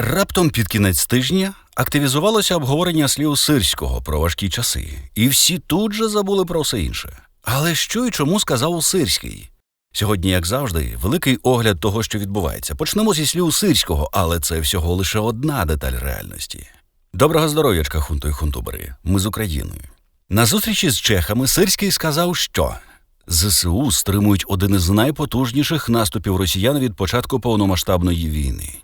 Раптом під кінець тижня активізувалося обговорення слів сирського про важкі часи, і всі тут же забули про все інше. Але що і чому сказав Сирський? Сьогодні, як завжди, великий огляд того, що відбувається. Почнемо зі слів сирського, але це всього лише одна деталь реальності. Доброго здоров'ячка, хунто і хунтубери. Ми з Україною. На зустрічі з чехами Сирський сказав, що ЗСУ стримують один із найпотужніших наступів росіян від початку повномасштабної війни.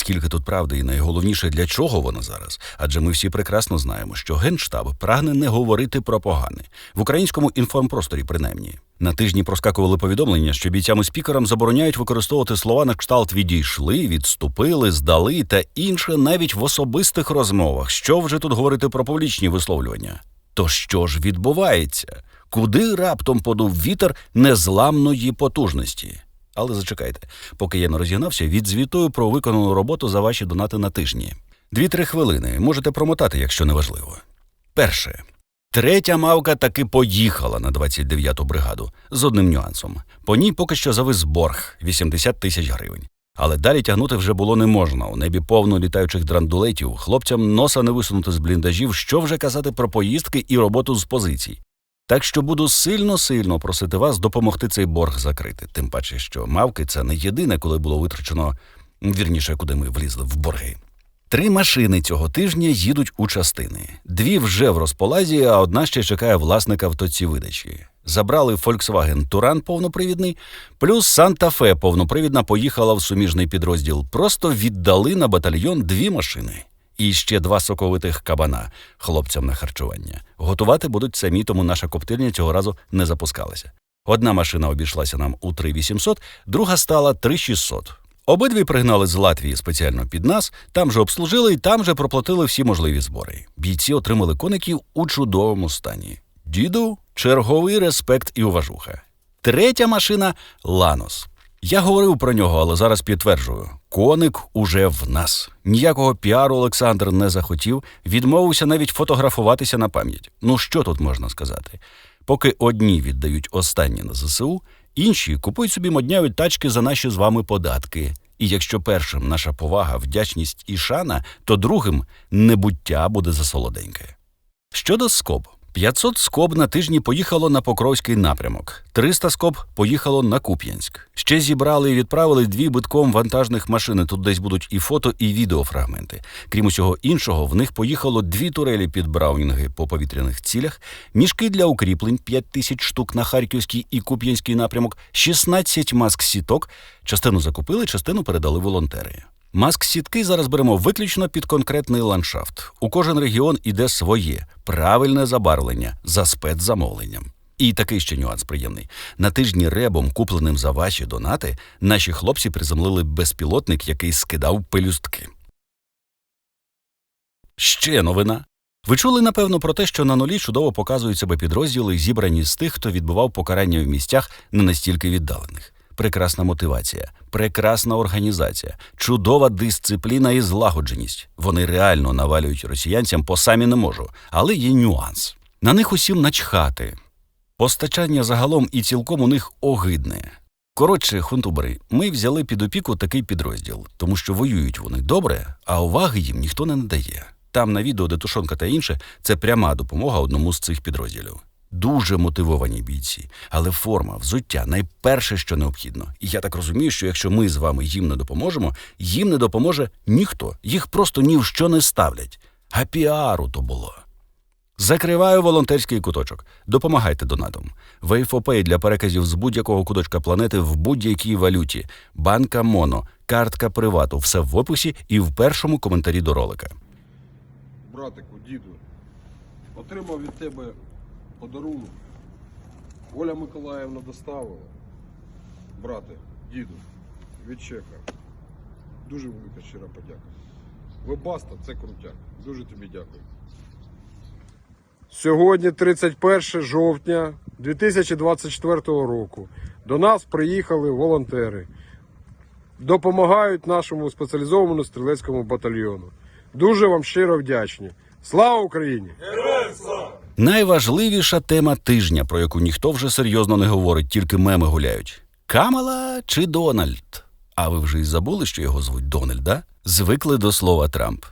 Скільки тут правди, і найголовніше, для чого воно зараз? Адже ми всі прекрасно знаємо, що Генштаб прагне не говорити про погане в українському інформпросторі, принаймні. На тижні проскакували повідомлення, що бійцям і спікерам забороняють використовувати слова на кшталт відійшли, відступили, здали та інше навіть в особистих розмовах. Що вже тут говорити про публічні висловлювання? То що ж відбувається? Куди раптом подув вітер незламної потужності? Але зачекайте, поки я не розігнався, відзвітую про виконану роботу за ваші донати на тижні. Дві-три хвилини можете промотати, якщо не важливо. Перше. Третя мавка таки поїхала на 29-ту бригаду з одним нюансом. По ній поки що завис борг 80 тисяч гривень. Але далі тягнути вже було не можна. У небі повно літаючих драндулетів, хлопцям носа не висунути з бліндажів, що вже казати про поїздки і роботу з позицій. Так що буду сильно-сильно просити вас допомогти цей борг закрити. Тим паче, що мавки це не єдине, коли було витрачено вірніше, куди ми влізли в борги. Три машини цього тижня їдуть у частини. Дві вже в розполазі, а одна ще чекає власника в тоці видачі. Забрали Volkswagen Туран повнопривідний, плюс Санта-Фе повнопривідна поїхала в суміжний підрозділ. Просто віддали на батальйон дві машини. І ще два соковитих кабана хлопцям на харчування. Готувати будуть самі, тому наша коптильня цього разу не запускалася. Одна машина обійшлася нам у 3800, друга стала 3600. Обидві пригнали з Латвії спеціально під нас, там же обслужили і там же проплатили всі можливі збори. Бійці отримали коників у чудовому стані. Діду черговий респект і уважуха. Третя машина Ланос. Я говорив про нього, але зараз підтверджую: коник уже в нас. Ніякого піару Олександр не захотів, відмовився навіть фотографуватися на пам'ять. Ну що тут можна сказати? Поки одні віддають останнє на ЗСУ, інші купують собі модняві тачки за наші з вами податки. І якщо першим наша повага, вдячність і шана, то другим небуття буде за солоденьке. Щодо скоб. 500 скоб на тижні поїхало на Покровський напрямок, 300 скоб поїхало на Куп'янськ. Ще зібрали і відправили дві битком вантажних машини. Тут десь будуть і фото, і відеофрагменти. Крім усього іншого, в них поїхало дві турелі під браунінги по повітряних цілях, мішки для укріплень 5 тисяч штук на Харківський і Куп'янський напрямок, 16 маск сіток. Частину закупили, частину передали волонтери. Маск сітки зараз беремо виключно під конкретний ландшафт. У кожен регіон іде своє правильне забарвлення за спецзамовленням. І такий ще нюанс приємний. На тижні ребом, купленим за ваші донати, наші хлопці приземлили безпілотник, який скидав пелюстки. Ще новина. Ви чули, напевно, про те, що на нулі чудово показують себе підрозділи, зібрані з тих, хто відбував покарання в місцях не настільки віддалених. Прекрасна мотивація, прекрасна організація, чудова дисципліна і злагодженість. Вони реально навалюють росіянцям по самі не можу, але є нюанс. На них усім начхати. Постачання загалом і цілком у них огидне. Коротше, хунтубери, ми взяли під опіку такий підрозділ, тому що воюють вони добре, а уваги їм ніхто не надає. Там на відео, де тушонка та інше, це пряма допомога одному з цих підрозділів. Дуже мотивовані бійці, але форма, взуття найперше, що необхідно. І я так розумію, що якщо ми з вами їм не допоможемо, їм не допоможе ніхто. Їх просто ні в що не ставлять. А піару то було. Закриваю волонтерський куточок. Допомагайте донатом. Вейфопей для переказів з будь-якого куточка планети в будь-якій валюті. Банка Моно, картка привату. Все в описі і в першому коментарі до ролика. Братику, діду, отримав від тебе подарунок. Оля Миколаївна доставила. Брате, діду, від чеха. Дуже велика щира подяка. Ви баста, це крутяк. Дуже тобі дякую. Сьогодні 31 жовтня 2024 року. До нас приїхали волонтери. Допомагають нашому спеціалізованому стрілецькому батальйону. Дуже вам щиро вдячні. Слава Україні! Найважливіша тема тижня, про яку ніхто вже серйозно не говорить, тільки меми гуляють. Камала чи Дональд? А ви вже й забули, що його звуть Дональд, да? Звикли до слова Трамп.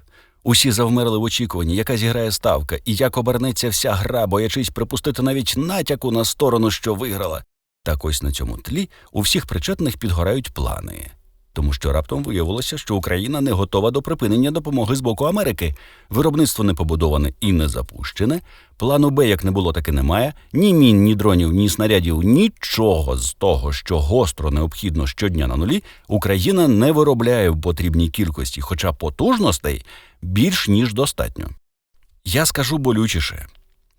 Усі завмерли в очікуванні, яка зіграє ставка, і як обернеться вся гра, боячись припустити навіть натяку на сторону, що виграла. Так ось на цьому тлі у всіх причетних підгорають плани. Тому що раптом виявилося, що Україна не готова до припинення допомоги з боку Америки. Виробництво не побудоване і не запущене. Плану Б як не було, так і немає. Ні мін, ні дронів, ні снарядів, нічого з того, що гостро необхідно щодня на нулі, Україна не виробляє в потрібній кількості, хоча потужностей більш ніж достатньо. Я скажу болючіше.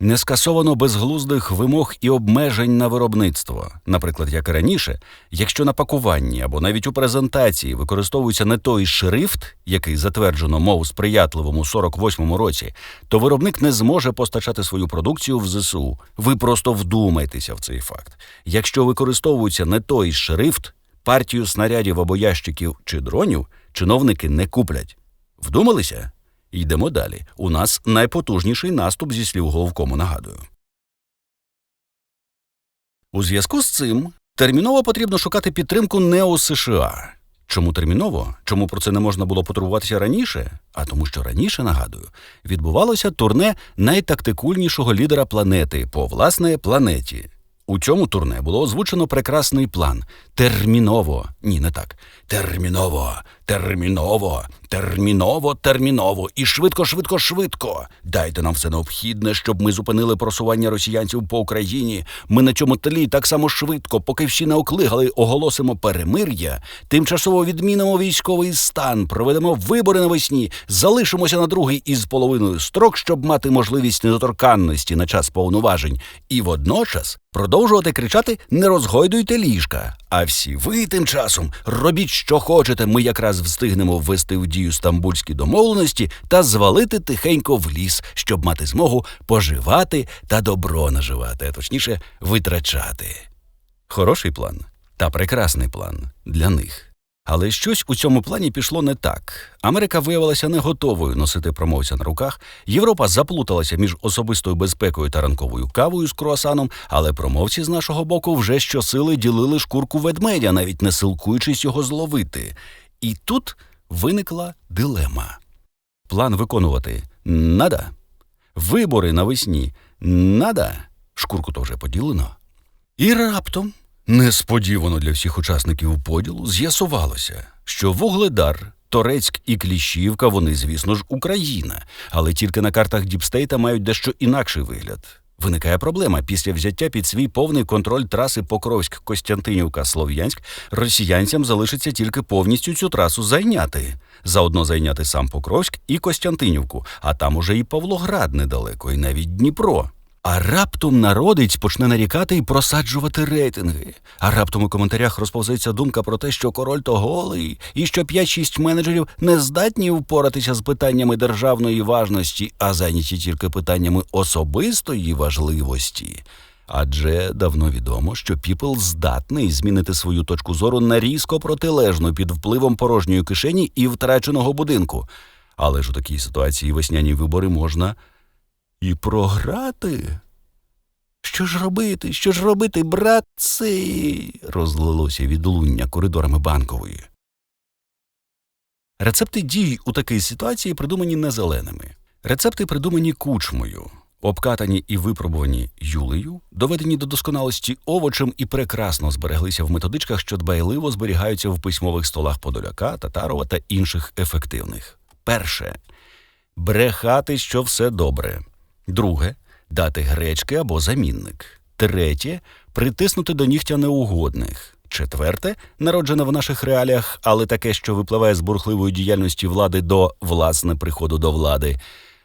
Не скасовано безглуздих вимог і обмежень на виробництво. Наприклад, як і раніше, якщо на пакуванні або навіть у презентації використовується не той шрифт, який затверджено мов сприятливому 48-му році, то виробник не зможе постачати свою продукцію в ЗСУ. Ви просто вдумайтеся в цей факт. Якщо використовується не той шрифт, партію снарядів або ящиків чи дронів чиновники не куплять. Вдумалися? Йдемо далі. У нас найпотужніший наступ зі слів головкому, нагадую. У зв'язку з цим терміново потрібно шукати підтримку не у США. Чому терміново? Чому про це не можна було потурбуватися раніше? А тому, що раніше, нагадую, відбувалося турне найтактикульнішого лідера планети по власне планеті. У цьому турне було озвучено прекрасний план. Терміново, ні, не так. Терміново, терміново, терміново, терміново і швидко, швидко, швидко. Дайте нам все необхідне, щоб ми зупинили просування росіянців по Україні. Ми на цьому тлі так само швидко, поки всі не оклигали, оголосимо перемир'я, тимчасово відмінимо військовий стан, проведемо вибори навесні, залишимося на другий із половиною строк, щоб мати можливість недоторканності на час повноважень, і водночас продовжувати кричати Не розгойдуйте ліжка. А всі ви тим часом робіть, що хочете. Ми якраз встигнемо ввести в дію стамбульські домовленості та звалити тихенько в ліс, щоб мати змогу поживати та добро наживати, а точніше витрачати. Хороший план та прекрасний план для них. Але щось у цьому плані пішло не так. Америка виявилася не готовою носити промовця на руках. Європа заплуталася між особистою безпекою та ранковою кавою з круасаном, але промовці з нашого боку вже щосили ділили шкурку ведмедя, навіть не силкуючись його зловити. І тут виникла дилема: план виконувати нада, вибори навесні нада, шкурку то вже поділено. І раптом, несподівано для всіх учасників поділу, з'ясувалося, що Вугледар, Торецьк і Кліщівка вони, звісно ж, Україна, але тільки на картах Діпстейта мають дещо інакший вигляд. Виникає проблема після взяття під свій повний контроль траси Покровськ-Костянтинівка-Слов'янськ росіянцям залишиться тільки повністю цю трасу зайняти. Заодно зайняти сам Покровськ і Костянтинівку, а там уже і Павлоград недалеко, і навіть Дніпро. А раптом народець почне нарікати і просаджувати рейтинги. А раптом у коментарях розповзеться думка про те, що король то голий, і що 5-6 менеджерів не здатні впоратися з питаннями державної важності, а зайняті тільки питаннями особистої важливості. Адже давно відомо, що Піпл здатний змінити свою точку зору на різко протилежну під впливом порожньої кишені і втраченого будинку. Але ж у такій ситуації весняні вибори можна і програти. Що ж робити? Що ж робити, братці? розлилося відлуння коридорами банкової. Рецепти дій у такій ситуації придумані не зеленими. Рецепти придумані кучмою, обкатані і випробувані юлею, доведені до досконалості овочем і прекрасно збереглися в методичках, що дбайливо зберігаються в письмових столах Подоляка, Татарова та інших ефективних. Перше брехати, що все добре. Друге дати гречки або замінник. Третє притиснути до нігтя неугодних. Четверте народжене в наших реаліях, але таке, що випливає з бурхливої діяльності влади до власне приходу до влади.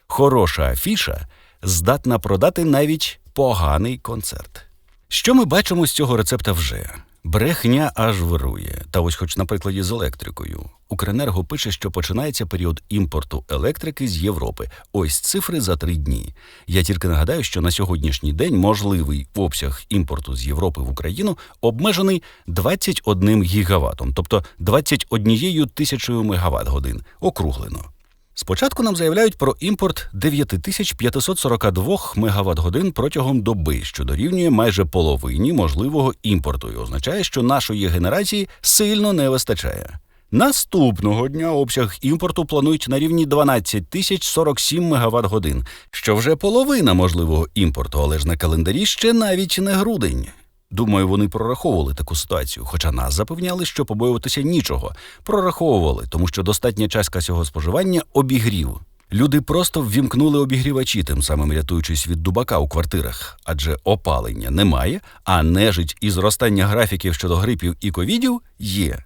Хороша афіша здатна продати навіть поганий концерт. Що ми бачимо з цього рецепта вже? Брехня аж вирує. Та ось, хоч на прикладі з електрикою. Укренерго пише, що починається період імпорту електрики з Європи. Ось цифри за три дні. Я тільки нагадаю, що на сьогоднішній день можливий обсяг імпорту з Європи в Україну обмежений 21 гігаватом, тобто 21 тисячою мегаватт годин, округлено. Спочатку нам заявляють про імпорт 9542 мегаватт годин протягом доби, що дорівнює майже половині можливого імпорту, і означає, що нашої генерації сильно не вистачає. Наступного дня обсяг імпорту планують на рівні 12 тисяч 47 мегаватт годин, що вже половина можливого імпорту, але ж на календарі ще навіть не грудень. Думаю, вони прораховували таку ситуацію, хоча нас запевняли, що побоюватися нічого. Прораховували, тому що достатня частка цього споживання обігрів. Люди просто ввімкнули обігрівачі, тим самим рятуючись від дубака у квартирах, адже опалення немає, а нежить і зростання графіків щодо грипів і ковідів є.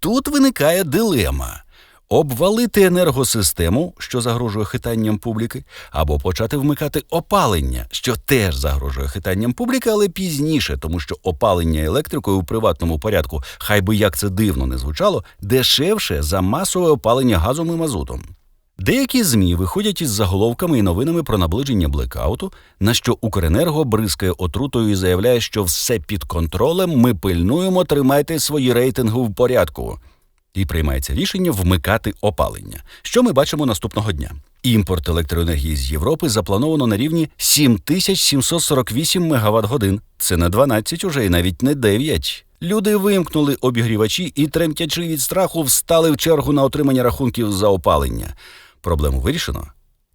Тут виникає дилема. Обвалити енергосистему, що загрожує хитанням публіки, або почати вмикати опалення, що теж загрожує хитанням публіки, але пізніше, тому що опалення електрикою у приватному порядку, хай би як це дивно не звучало, дешевше за масове опалення газом і мазутом. Деякі ЗМІ виходять із заголовками і новинами про наближення блекауту, на що Укренерго бризкає отрутою і заявляє, що все під контролем, ми пильнуємо, тримайте свої рейтинги в порядку. І приймається рішення вмикати опалення. Що ми бачимо наступного дня? Імпорт електроенергії з Європи заплановано на рівні 7748 мегаватт годин. Це не 12 уже і навіть не 9. Люди вимкнули обігрівачі і, тремтячи від страху, встали в чергу на отримання рахунків за опалення. Проблему вирішено?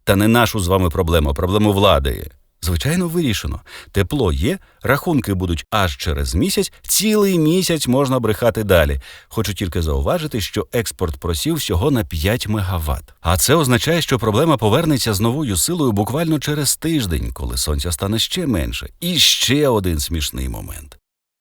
Та не нашу з вами проблему, проблему влади. Звичайно, вирішено. Тепло є, рахунки будуть аж через місяць, цілий місяць можна брехати далі. Хочу тільки зауважити, що експорт просів всього на 5 мегаватт. А це означає, що проблема повернеться з новою силою буквально через тиждень, коли сонця стане ще менше. І ще один смішний момент.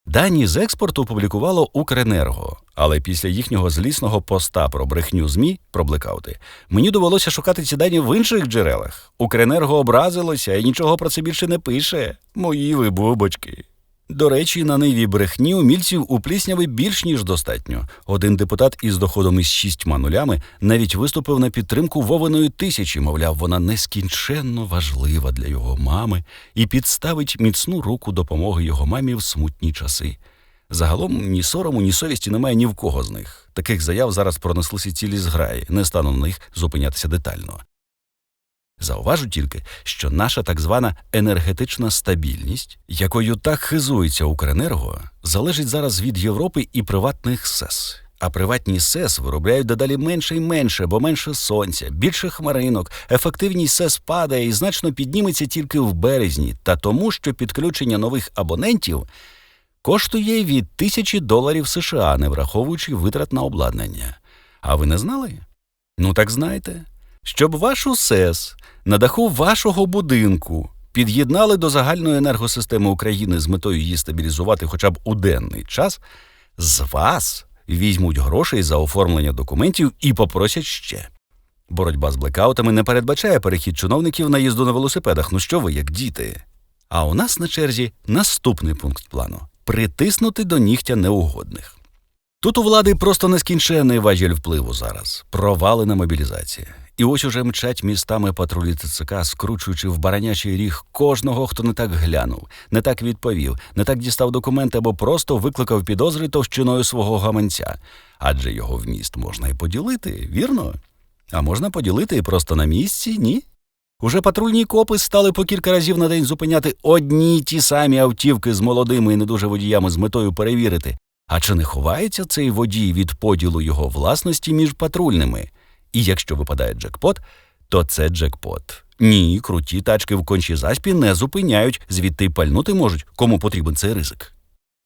Дані з експорту опублікувало Укренерго, але після їхнього злісного поста про брехню ЗМІ про блекаути мені довелося шукати ці дані в інших джерелах. Укренерго образилося і нічого про це більше не пише. Мої ви бубочки. До речі, на ниві брехні умільців у плісняви більш ніж достатньо. Один депутат із доходом із шістьма нулями навіть виступив на підтримку Вовиної тисячі, мовляв, вона нескінченно важлива для його мами і підставить міцну руку допомоги його мамі в смутні часи. Загалом ні сорому, ні совісті немає ні в кого з них. Таких заяв зараз пронеслися цілі зграї, не стану на них зупинятися детально. Зауважу тільки, що наша так звана енергетична стабільність, якою так хизується Укренерго, залежить зараз від Європи і приватних СЕС. А приватні СЕС виробляють дедалі менше і менше, бо менше сонця, більше хмаринок, ефективність СЕС падає і значно підніметься тільки в березні, та тому, що підключення нових абонентів коштує від тисячі доларів США, не враховуючи витрат на обладнання. А ви не знали? Ну так знайте. Щоб вашу СЕС на даху вашого будинку під'єднали до загальної енергосистеми України з метою її стабілізувати хоча б у денний час, з вас візьмуть грошей за оформлення документів і попросять ще. Боротьба з блекаутами не передбачає перехід чиновників на їзду на велосипедах. Ну що ви, як діти? А у нас на черзі наступний пункт плану притиснути до нігтя неугодних. Тут у влади просто нескінченний важіль впливу зараз, провалена мобілізація. І ось уже мчать містами патрулі ТЦК, скручуючи в баранячий ріг кожного, хто не так глянув, не так відповів, не так дістав документи або просто викликав підозри товщиною свого гаманця. Адже його вміст можна і поділити, вірно? А можна поділити і просто на місці, ні? Уже патрульні копи стали по кілька разів на день зупиняти одні й ті самі автівки з молодими і не дуже водіями з метою перевірити, а чи не ховається цей водій від поділу його власності між патрульними? І якщо випадає джекпот, то це джекпот. Ні, круті тачки в кончій заспі не зупиняють, звідти пальнути можуть, кому потрібен цей ризик.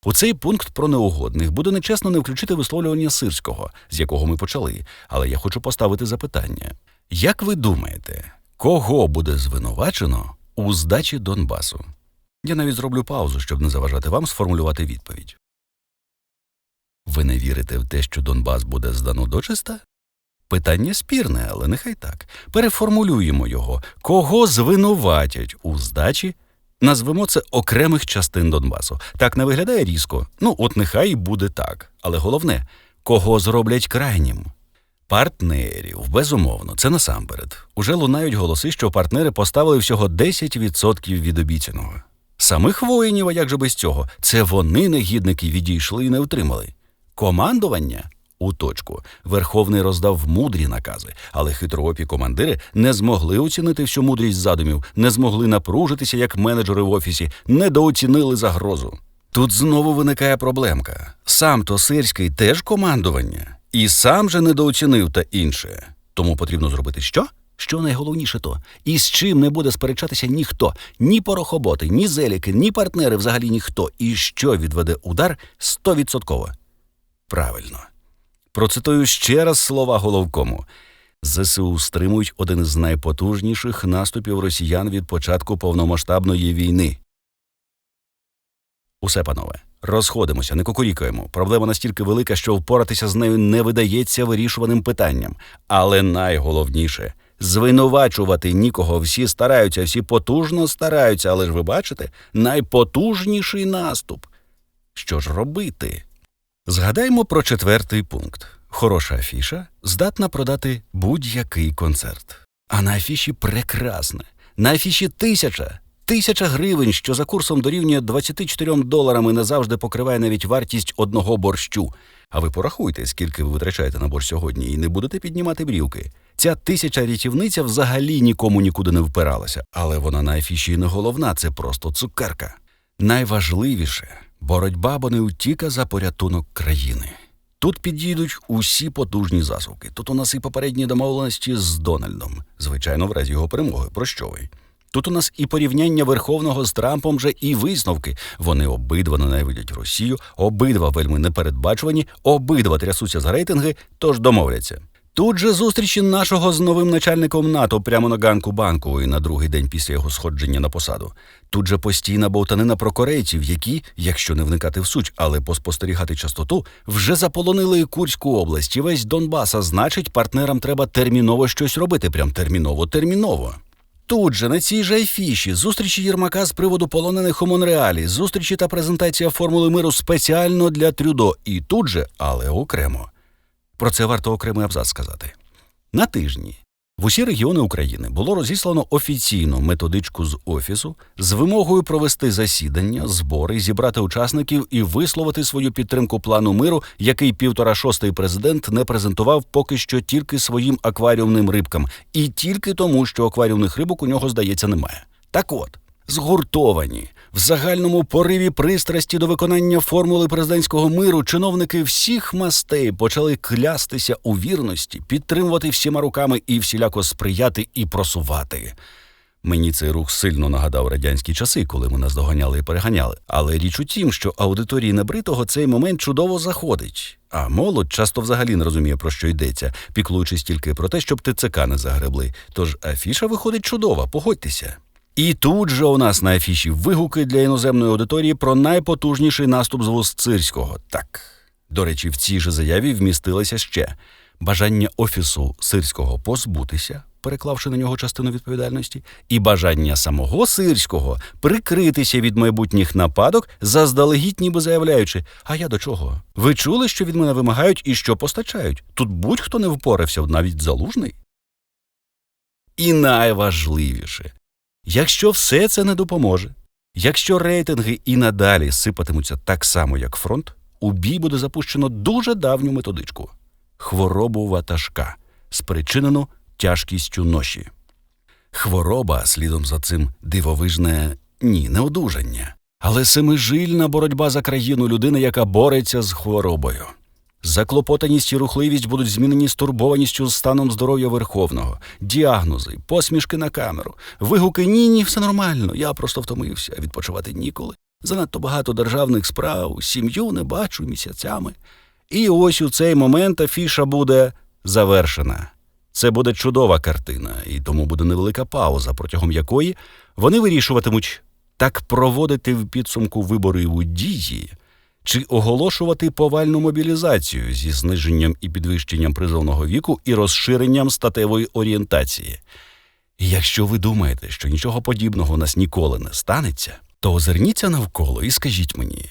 У цей пункт про неугодних буде нечесно не включити висловлювання сирського, з якого ми почали, але я хочу поставити запитання. Як ви думаєте, кого буде звинувачено у здачі Донбасу? Я навіть зроблю паузу, щоб не заважати вам сформулювати відповідь. Ви не вірите в те, що Донбас буде здано дочиста? Питання спірне, але нехай так. Переформулюємо його. Кого звинуватять у здачі? Назвемо це окремих частин Донбасу. Так не виглядає різко. Ну, от нехай буде так. Але головне, кого зроблять крайнім? Партнерів, безумовно, це насамперед. Уже лунають голоси, що партнери поставили всього 10% від обіцяного. Самих воїнів, а як же без цього? Це вони, негідники, відійшли і не втримали. Командування у точку. Верховний роздав мудрі накази, але хитроопі командири не змогли оцінити всю мудрість задумів, не змогли напружитися як менеджери в офісі, недооцінили загрозу. Тут знову виникає проблемка. Сам то Сирський теж командування, і сам же недооцінив та інше. Тому потрібно зробити що? Що найголовніше то, і з чим не буде сперечатися ніхто, ні порохоботи, ні зеліки, ні партнери, взагалі ніхто, і що відведе удар стовідсотково. Правильно. Процитую ще раз слова головкому. ЗСУ стримують один із найпотужніших наступів росіян від початку повномасштабної війни. Усе, панове, розходимося, не кукурікаємо. Проблема настільки велика, що впоратися з нею не видається вирішуваним питанням. Але найголовніше звинувачувати нікого. Всі стараються, всі потужно стараються, але ж ви бачите, найпотужніший наступ. Що ж робити? Згадаймо про четвертий пункт. Хороша афіша здатна продати будь-який концерт. А на афіші прекрасне. На афіші тисяча. Тисяча гривень, що за курсом дорівнює 24 доларами, не завжди покриває навіть вартість одного борщу. А ви порахуйте, скільки ви витрачаєте на борщ сьогодні, і не будете піднімати брівки. Ця тисяча рятівниця взагалі нікому нікуди не впиралася, але вона на афіші не головна, це просто цукерка. Найважливіше боротьба, бо не утіка за порятунок країни. Тут підійдуть усі потужні засувки. Тут у нас і попередні домовленості з Дональдом, звичайно, в разі його перемоги. Про що ви? Тут у нас і порівняння Верховного з Трампом же і висновки. Вони обидва ненавидять Росію, обидва вельми непередбачувані, обидва трясуться з рейтинги, тож домовляться. Тут же зустрічі нашого з новим начальником НАТО прямо на ганку банку і на другий день після його сходження на посаду. Тут же постійна бовтанина про корейців, які, якщо не вникати в суть, але поспостерігати частоту, вже заполонили і Курську область і весь Донбас, а значить, партнерам треба терміново щось робити. Прям терміново, терміново. Тут же на цій же афіші зустрічі Єрмака з приводу полонених у Монреалі, зустрічі та презентація формули миру спеціально для Трюдо. І тут же, але окремо. Про це варто окремий абзац сказати. На тижні в усі регіони України було розіслано офіційну методичку з офісу з вимогою провести засідання, збори, зібрати учасників і висловити свою підтримку плану миру, який півтора шостий президент не презентував поки що тільки своїм акваріумним рибкам, і тільки тому, що акваріумних рибок у нього, здається, немає. Так от. Згуртовані в загальному пориві пристрасті до виконання формули президентського миру чиновники всіх мастей почали клястися у вірності, підтримувати всіма руками і всіляко сприяти і просувати. Мені цей рух сильно нагадав радянські часи, коли ми нас доганяли і переганяли. Але річ у тім, що аудиторії небритого цей момент чудово заходить. А молодь часто взагалі не розуміє, про що йдеться, піклуючись тільки про те, щоб ТЦК не загребли. Тож афіша виходить чудова, погодьтеся. І тут же у нас на афіші вигуки для іноземної аудиторії про найпотужніший наступ з вуст Цирського. Так. До речі, в цій же заяві вмістилося ще бажання офісу Сирського позбутися, переклавши на нього частину відповідальності, і бажання самого Сирського прикритися від майбутніх нападок, заздалегідь ніби заявляючи: А я до чого? Ви чули, що від мене вимагають і що постачають? Тут будь-хто не впорався, навіть залужний. І найважливіше. Якщо все це не допоможе, якщо рейтинги і надалі сипатимуться так само, як фронт, у бій буде запущено дуже давню методичку хворобу ватажка, спричинену тяжкістю ноші. Хвороба, слідом за цим дивовижне ні, не одужання, але семижильна боротьба за країну людини, яка бореться з хворобою. Заклопотаність і рухливість будуть змінені стурбованістю з станом здоров'я Верховного, діагнози, посмішки на камеру, вигуки ні, ні, все нормально. Я просто втомився, відпочивати ніколи. Занадто багато державних справ, сім'ю не бачу місяцями. І ось у цей момент афіша буде завершена. Це буде чудова картина, і тому буде невелика пауза, протягом якої вони вирішуватимуть так проводити в підсумку вибори у дії чи оголошувати повальну мобілізацію зі зниженням і підвищенням призовного віку і розширенням статевої орієнтації. І якщо ви думаєте, що нічого подібного у нас ніколи не станеться, то озирніться навколо і скажіть мені,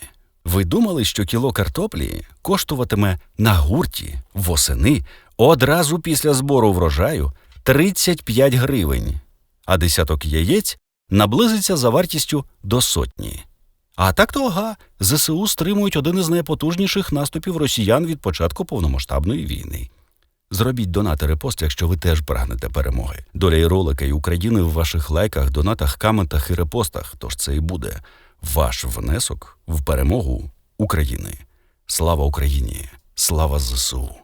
ви думали, що кіло картоплі коштуватиме на гурті восени одразу після збору врожаю 35 гривень, а десяток яєць наблизиться за вартістю до сотні. А так то ага, ЗСУ стримують один із найпотужніших наступів росіян від початку повномасштабної війни. Зробіть донати репост, якщо ви теж прагнете перемоги. Доля і ролика і України в ваших лайках, донатах, каментах і репостах. Тож це і буде ваш внесок в перемогу України. Слава Україні! Слава ЗСУ!